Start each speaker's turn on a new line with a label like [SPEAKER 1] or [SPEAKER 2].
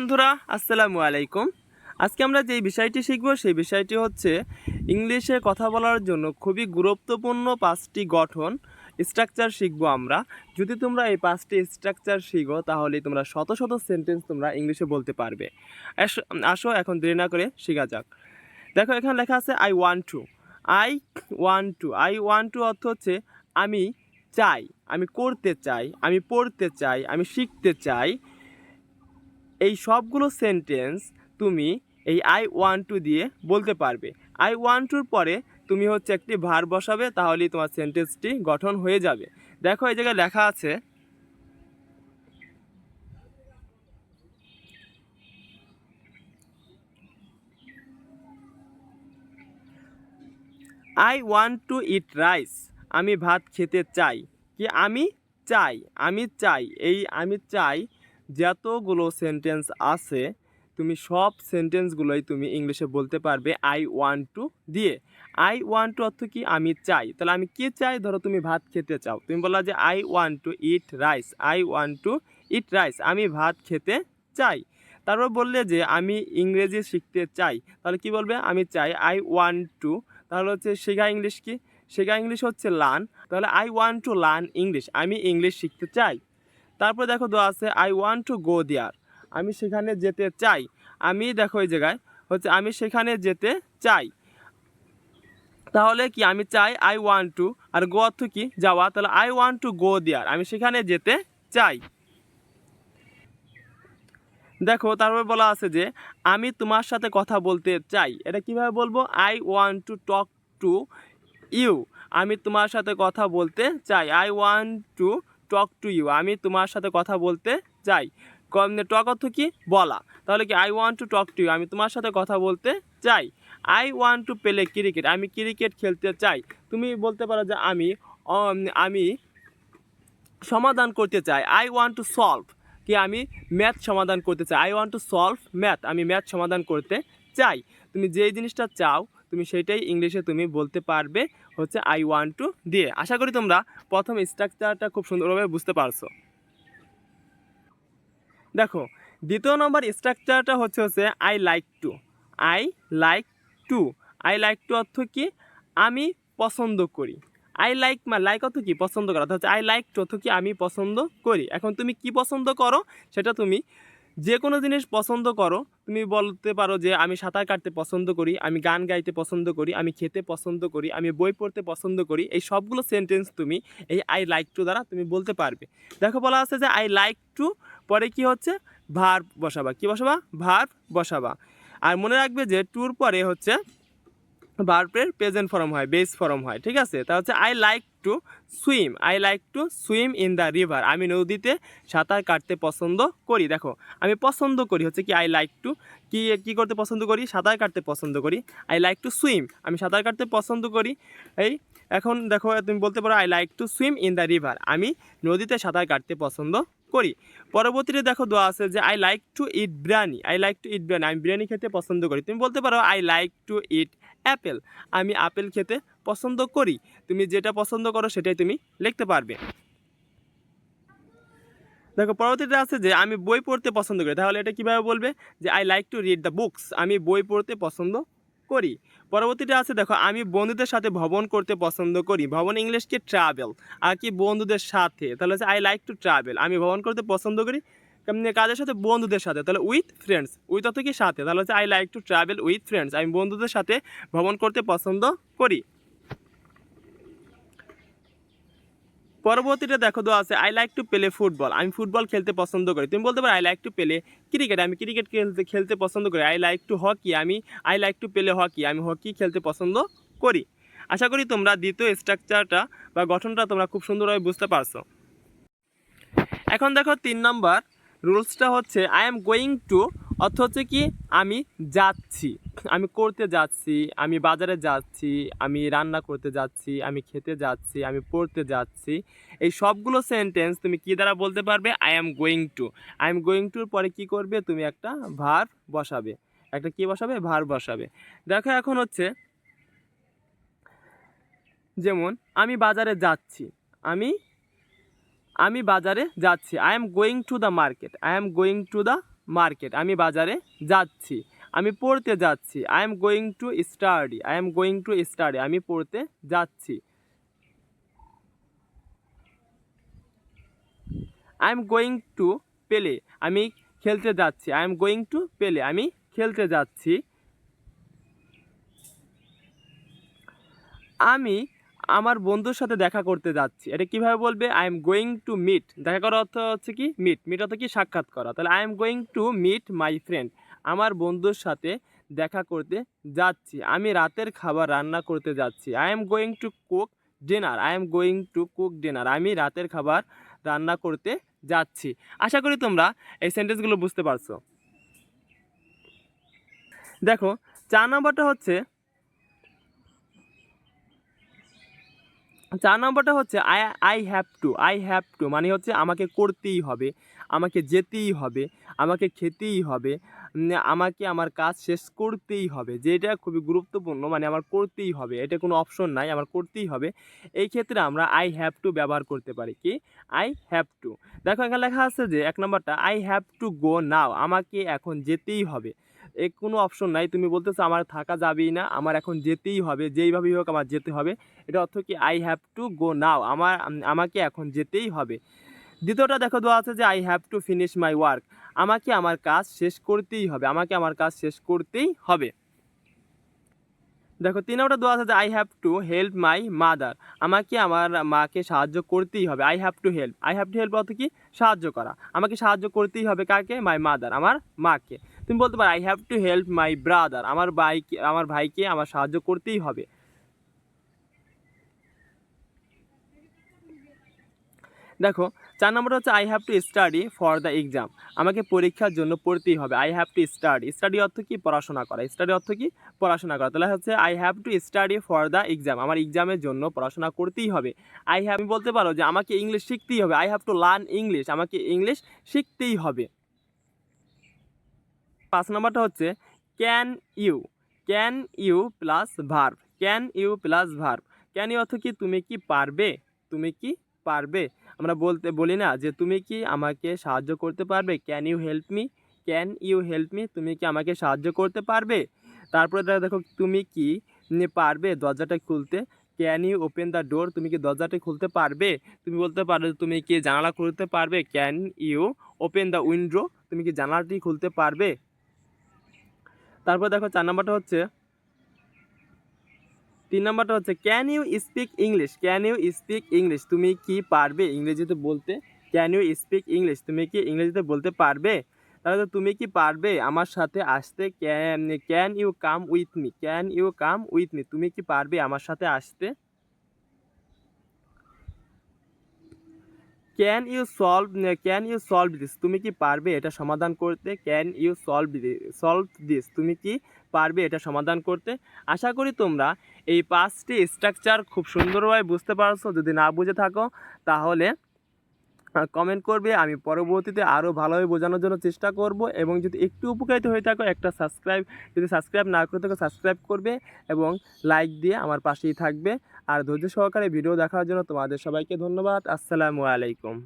[SPEAKER 1] বন্ধুরা, আসসালামু আলাইকুম। আজকে আমরা যে বিষয়টি শিখব, সেই বিষয়টি হচ্ছে ইংলিশে কথা বলার জন্য খুবই গুরুত্বপূর্ণ পাঁচটি গঠন স্ট্রাকচার শিখব আমরা। যদি তোমরা এই পাঁচটি স্ট্রাকচার শিখো, তাহলে তোমরা শত শত সেন্টেন্স তোমরা ইংলিশে বলতে পারবে। আস- এখন দেরি না করে শেখা যাক। দেখো, এখানে লেখা আছে I want to I want to I want to অর্থ হচ্ছে, আমি চাই। আমি করতে চাই। আমি পড়তে চাই। আমি শিখতে চাই। এই সবগুলো সেন্টেন্স তুমি এই আই ওয়ান টু দিয়ে বলতে পারবে। আই ওয়ান টুর পরে তুমি হচ্ছে একটি ভার বসাবে, তাহলেই তোমার সেন্টেন্সটি গঠন হয়ে যাবে। দেখো, এই জায়গায় লেখা আছে I want to eat rice আমি ভাত খেতে চাই। কি আমি চাই? আমি চাই। এই আমি চাই যতগুলো সেন্টেন্স আছে, তুমি সব সেন্টেন্সগুলোই তুমি ইংলিশে বলতে পারবে আই ওয়ান্ট টু দিয়ে। আই ওয়ান্ট টু অর্থ কি? আমি চাই। তাহলে আমি কি চাই? ধরো তুমি ভাত খেতে চাও। তুমি বললা যে I want to eat rice I want to eat rice আমি ভাত খেতে চাই। তারপর বললে যে, আমি ইংরেজি শিখতে চাই। তাহলে কি বলবে? আমি চাই আই ওয়ান্ট টু তাহলে হচ্ছে শেখা ইংলিশ কি? শেখা ইংলিশ হচ্ছে লার্ন তাহলে I want to learn English আমি ইংলিশ শিখতে চাই। তারপর দেখো দেওয়া আছে I want to go there আমি সেখানে যেতে চাই। আমি দেখো এই জায়গায়, হচ্ছে আমি সেখানে যেতে চাই। তাহলে কি আমি চাই আই ওয়ান টু আর গো অর্থ কি? যাওয়া। তাহলে I want to go there আমি সেখানে যেতে চাই। দেখো, তারপর বলা আছে যে, আমি তোমার সাথে কথা বলতে চাই। এটা কীভাবে বলব? I want to talk to you আমি তোমার সাথে কথা বলতে চাই। I want to talk to you আমি তোমার সাথে কথা বলতে চাই টক অর্থ কি? বলা। তাহলে কি I want to talk to you আমি তোমার সাথে কথা বলতে চাই I want to play cricket আমি ক্রিকেট খেলতে চাই। তুমি বলতে পারো যে আমি আমি সমাধান করতে চাই। আই ওয়ান্ট টু সলভ কি আমি? ম্যাথ সমাধান করতে চাই। I want to solve math আমি ম্যাথ সমাধান করতে চাই। তুমি যেই জিনিসটা চাও, তুমি সেটাই ইংলিশে তুমি বলতে পারবে। হচ্ছে আই ওয়ান টু দিয়ে। আশা করি তোমরা প্রথম স্ট্রাকচারটা খুব সুন্দরভাবে বুঝতে পারছ। দেখো, দ্বিতীয় নম্বর স্ট্রাকচারটা হচ্ছে হচ্ছে I like to I like to I like to অর্থ কি? আমি পছন্দ করি। আই লাইক মা লাইক অর্থ কি? পছন্দ করা। অর্থাৎ আই লাইক টু অর্থ কি? আমি পছন্দ করি। এখন তুমি কি পছন্দ করো? সেটা তুমি যে কোনো জিনিস পছন্দ করো, তুমি বলতে পারো যে আমি সাঁতার কাটতে পছন্দ করি, আমি গান গাইতে পছন্দ করি, আমি খেতে পছন্দ করি, আমি বই পড়তে পছন্দ করি, এই সবগুলো সেন্টেন্স তুমি এই আই লাইক টু দ্বারা তুমি বলতে পারবে। দেখো বলা আছে যে আই লাইক টু পরে কি হচ্ছে? ভার বসাবা। কি বসাবা? ভার বসাবা। আর মনে রাখবে যে টুর পরে হচ্ছে ভার্বের প্রেজেন্ট ফর্ম হয় বেস ফর্ম হয়, ঠিক আছে? তা হচ্ছে I like to swim I like to swim in the river আমি নদীতে সাঁতার কাটতে পছন্দ করি। দেখো, আমি পছন্দ করি। হচ্ছে কি আই লাইক টু কি, কী করতে পছন্দ করি? সাঁতার কাটতে পছন্দ করি। আই লাইক টু সুইম আমি সাঁতার কাটতে পছন্দ করি। এই, এখন দেখো, তুমি বলতে পারো I like to swim in the river আমি নদীতে সাঁতার কাটতে পছন্দ করি। পরবর্তীতে দেখো দোয়া আছে যে I like to eat biryani I like to eat biryani আমি বিরিয়ানি খেতে পছন্দ করি। তুমি বলতে পারো I like to eat apple আমি আপেল খেতে পছন্দ করি। তুমি যেটা পছন্দ করো সেটাই তুমি লিখতে পারবে। দেখো, পরবর্তীতে আছে যে, আমি বই পড়তে পছন্দ করি। তাহলে এটা কীভাবে বলবে? যে I like to read the books আমি বই পড়তে পছন্দ করি। পরবর্তীটা আছে, দেখো, আমি বন্ধুদের সাথে ভ্রমণ করতে পছন্দ করি। ভ্রমণ ইংলিশকে ট্রাভেল আর কি বন্ধুদের সাথে। তাহলে হচ্ছে আই লাইক টু ট্রাভেল আমি ভ্রমণ করতে পছন্দ করি। কাদের সাথে? বন্ধুদের সাথে। তাহলে উইথ ফ্রেন্ডস উইথ অত কি সাথে? তাহলে হচ্ছে I like to travel with friends আমি বন্ধুদের সাথে ভ্রমণ করতে পছন্দ করি। পরবর্তীতে দেখো দেওয়া আছে I like to play football আমি ফুটবল খেলতে পছন্দ করি। তুমি বলতে পারো I like to play cricket আমি ক্রিকেট খেলতে খেলতে পছন্দ করি। আই লাইক টু হকি আমি I like to play hockey আমি হকি খেলতে পছন্দ করি। আশা করি তোমরা দ্বিতীয় স্ট্রাকচারটা বা গঠনটা তোমরা খুব সুন্দরভাবে বুঝতে পারছ। এখন দেখো তিন নম্বর রুলসটা হচ্ছে আই এম গোয়িং টু অর্থ হচ্ছে কি, আমি যাচ্ছি। আমি করতে যাচ্ছি, আমি বাজারে যাচ্ছি, আমি রান্না করতে যাচ্ছি, আমি খেতে যাচ্ছি, আমি পড়তে যাচ্ছি। এই সবগুলো সেন্টেন্স তুমি কি দ্বারা বলতে পারবে? I am going to I am going টুর পরে কি করবে? তুমি একটা ভার বসাবে। একটা কি বসাবে? ভার বসাবে। দেখো এখন হচ্ছে, যেমন, আমি বাজারে যাচ্ছি। আমি আমি বাজারে যাচ্ছি। I am going to the market I am going to the market. আমি বাজারে যাচ্ছি। আমি পড়তে যাচ্ছি। I am going to study I am going to study আমি পড়তে যাচ্ছি। আই এম গোয়িং টু পেলে আমি খেলতে যাচ্ছি। আই এম গোয়িং টু পেলে আমি খেলতে যাচ্ছি। আমি আমার বন্ধুর সাথে দেখা করতে যাচ্ছি। এটা কীভাবে বলবে? I am going to meet দেখা করার অর্থ হচ্ছে কি? মিট মিট অর্থ কি? সাক্ষাৎ করা। তাহলে I am going to meet my friend আমার বন্ধুর সাথে দেখা করতে যাচ্ছি। আমি রাতের খাবার রান্না করতে যাচ্ছি। I am going to cook dinner I am going to cook dinner আমি রাতের খাবার রান্না করতে যাচ্ছি। আশা করি তোমরা এই সেন্টেন্সগুলো বুঝতে পারছ। দেখো, চার নম্বরটা হচ্ছে চার নম্বরটা হচ্ছে I I have to I have to মানে হচ্ছে আমাকে করতেই হবে। আমাকে যেতেই হবে, আমাকে খেতেই হবে আমাকে আমার কাজ শেষ করতেই হবে, যেটা খুবই গুরুত্বপূর্ণ মানে আমার করতেই হবে, এটা কোনো অপশন নাই, আমার করতেই হবে, এই ক্ষেত্রে আমরা আই হ্যাভ টু ব্যবহার করতে পারি, কি? আই হ্যাভ টু দেখো এখানে লেখা আছে যে, এক নম্বরটা I have to go now আমাকে এখন যেতেই হবে, এ কোনো অপশন নাই, তুমি বলতেছো আমার থাকা যাবেই না, আমার এখন যেতেই হবে, যেইভাবেই হোক আমার যেতে হবে, এটা অর্থ কি? I have to go now আমার আমাকে এখন যেতেই হবে দ্বিতীয়টা দেখো দেওয়া আছে যে I have to finish my work আমাকে আমার কাজ শেষ করতেই হবে। আমাকে আমার কাজ শেষ করতেই হবে। দেখো তিন নম্বরটা দেওয়া আছে যে I have to help my mother আমাকে আমার মাকে সাহায্য করতেই হবে। I have to help I have to help অর্থ কি? সাহায্য করা। আমাকে সাহায্য করতেই হবে কাকে? মাই মাদার আমার মাকে। তুমি বলতে পারো I have to help my brother আমার ভাইকে আমার ভাইকে আমার সাহায্য করতেই হবে। দেখো, চার নম্বর হচ্ছে I have to study for the exam আমাকে পরীক্ষার জন্য পড়তেই হবে। I have to study study অর্থ কি? পড়াশোনা করা। স্টাডি অর্থ কি? পড়াশোনা করা। তাহলে হচ্ছে I have to study for the exam আমার এক্সামের জন্য পড়াশোনা করতেই হবে। আই হ্যাভ বলতে পারো যে, আমাকে ইংলিশ শিখতেই হবে। I have to learn English আমাকে ইংলিশ শিখতেই হবে। পাঁচ নম্বরটা হচ্ছে can you can you plus verb can you plus verb can you অর্থ কি? তুমি কি পারবে? তুমি কি পারবে? আমরা বলতে, বলি না যে তুমি কি আমাকে সাহায্য করতে পারবে? Can you help me can you help me তুমি কি আমাকে সাহায্য করতে পারবে? তারপরে দেখো- তুমি কি পারবে দরজাটা খুলতে? Can you open the door তুমি কি দরজাটা খুলতে পারবে? তুমি বলতে পারো তুমি কি জানালা খুলতে পারবে? Can you open the window তুমি কি জানালাটি খুলতে পারবে? তারপর দেখো, চার নম্বরটা হচ্ছে তিন নম্বরটা হচ্ছে can you speak English can you speak English তুমি কি পারবে ইংরেজিতে বলতে? ক্যান ইউ স্পিক ইংলিশ তুমি কি ইংরেজিতে বলতে পারবে? তাহলে তুমি কি পারবে আমার সাথে আসতে? Can can you come with me can you come with me তুমি কি পারবে আমার সাথে আসতে? Can you solve can you solve this তুমি কি পারবে এটা সমাধান করতে? Can you solve solve this তুমি কি পারবে এটা সমাধান করতে। আশা করি তোমরা এই পাঁচটি স্ট্রাকচার খুব সুন্দরভাবে বুঝতে পারছ। যদি না বুঝে থাকো, তাহলে কমেন্ট করবে। আমি পরবর্তীতে আরও ভালোভাবে বোঝানোর জন্য চেষ্টা করব এবং যদি একটু উপকারিত হয়ে থাকো, একটা সাবস্ক্রাইব যদি সাবস্ক্রাইব না করে থাকো সাবস্ক্রাইব করবে এবং লাইক দিয়ে আমার পাশেই থাকবে। আর ধৈর্য সহকারে ভিডিও দেখার জন্য তোমাদের সবাইকে ধন্যবাদ। আসসালামু আলাইকুম।